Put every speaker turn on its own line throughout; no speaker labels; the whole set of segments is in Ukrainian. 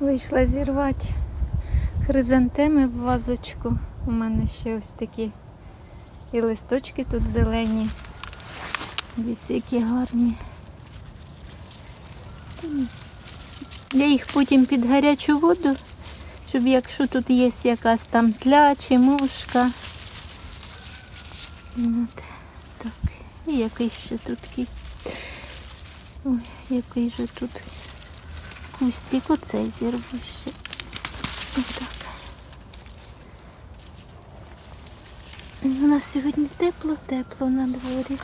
Вийшла зірвати хризантеми в вазочку. У мене ще ось такі і листочки тут зелені. Дивіться, які гарні. Я їх потім під гарячу воду, щоб якщо тут є якась там тля чи мушка. От, так. І якийсь ще тут кість. Ой, який же тут кустик оцей зірву ще. Отак. У нас сьогодні тепло-тепло на дворі.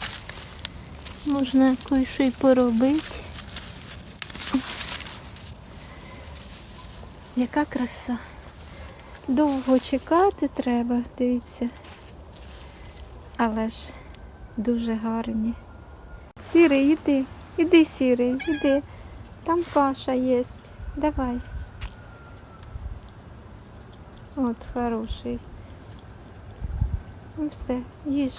Можна кое-що й поробити. Яка краса. Довго чекати треба, дивіться. Але ж дуже гарні. Сірий, іди, іди, сірий, іди. Там каша є. Давай. От, хороший. Ну все, їж.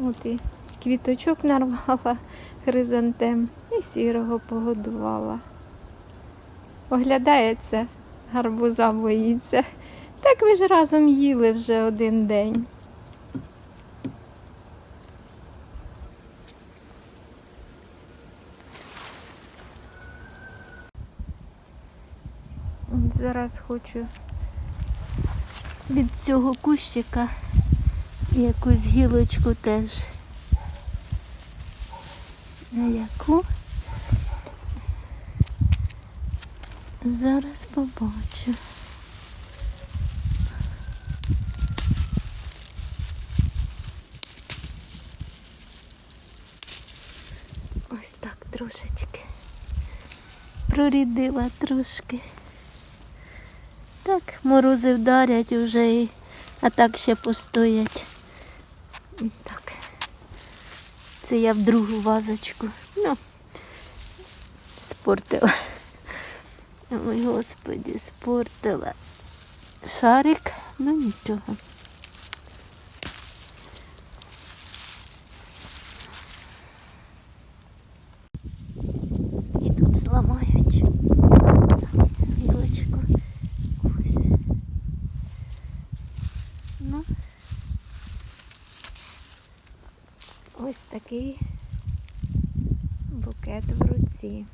От і квіточок нарвала хризантем і сірого погодувала. Оглядається, гарбуза боїться. Так ви ж разом їли вже один день. От Зараз хочу від цього кущика якусь гілочку теж. А яку? Зараз побачу. Ось так трошечки. Прорідила трошки. Так, морози вдарять уже а так ще постоять. Так. Це я в другу вазочку. Ну, спортила. Ой, господі, спортила. Шарик, ну нічого. І тут зламають. Гілочку. Ось. Ну. Такий букет в руці.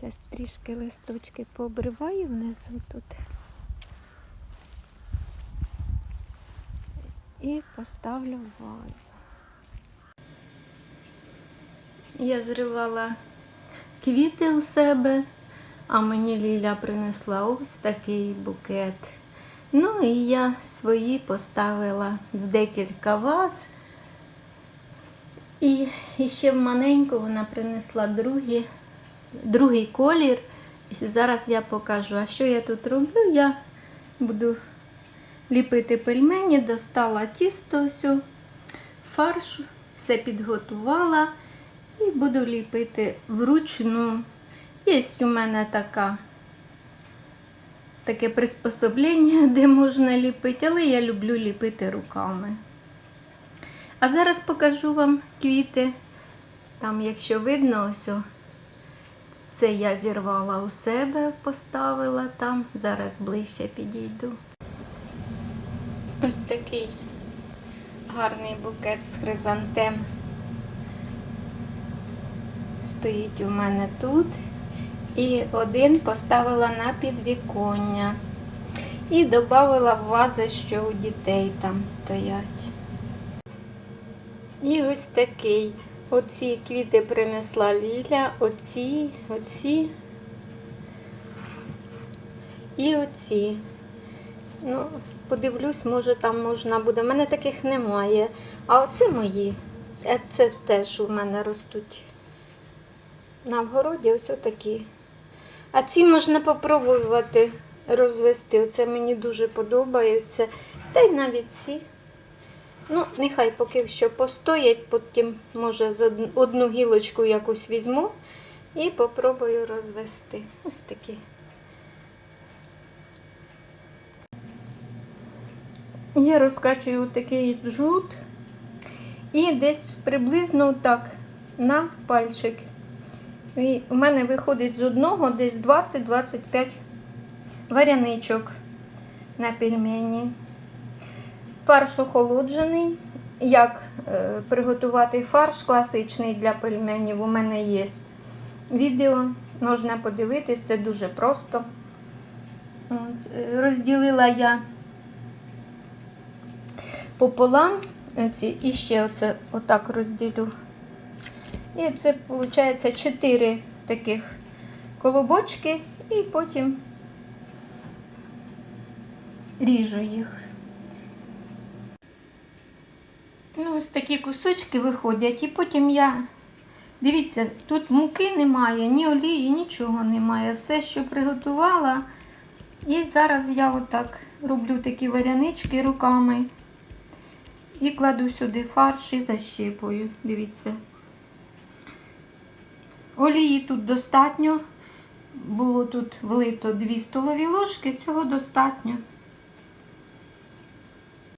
Зараз трішки листочки пообриваю внизу тут. І поставлю в вазу. Я зривала квіти у себе, а мені Ліля принесла ось такий букет. Ну і я свої поставила в декілька ваз. І, і ще в маленьку вона принесла другі, другий колір. І зараз я покажу, а що я тут роблю. Я буду ліпити пельмені, достала тісто, ось, фарш, все підготувала і буду ліпити вручну. Є у мене така, таке приспособлення, де можна ліпити, але я люблю ліпити руками. А зараз покажу вам квіти. Там, якщо видно, ось це я зірвала у себе, поставила там. Зараз ближче підійду. Ось такий гарний букет з хризантем. Стоїть у мене тут. І один поставила на підвіконня. І додала в вази, що у дітей там стоять. І ось такий. Оці квіти принесла Ліля, оці, оці і оці. Ну, подивлюсь, може там можна буде. У мене таких немає. А оце мої. Е, Це теж у мене ростуть. На вгороді ось отакі. А ці можна попробувати розвести. Оце мені дуже подобається. Та й навіть ці. Ну, нехай поки що постоять, потім, може, з одну гілочку якусь візьму і попробую розвести. Ось такі. Я розкачую такий джут і десь приблизно так на пальчик. І у мене виходить з одного десь 20-25 варяничок на пельмені. Фарш охолоджений. Як е, приготувати фарш класичний для пельменів, у мене є відео, можна подивитись, це дуже просто. От, е, розділила я пополам оці, і ще оце отак розділю. І це виходить 4 таких колобочки, і потім ріжу їх. Ну, ось такі кусочки виходять, і потім я. Дивіться, тут муки немає, ні олії, нічого немає. Все, що приготувала. І зараз я отак роблю такі варянички руками. І кладу сюди фарш і защіпую. Дивіться. Олії тут достатньо. Було тут влито 2 столові ложки, цього достатньо.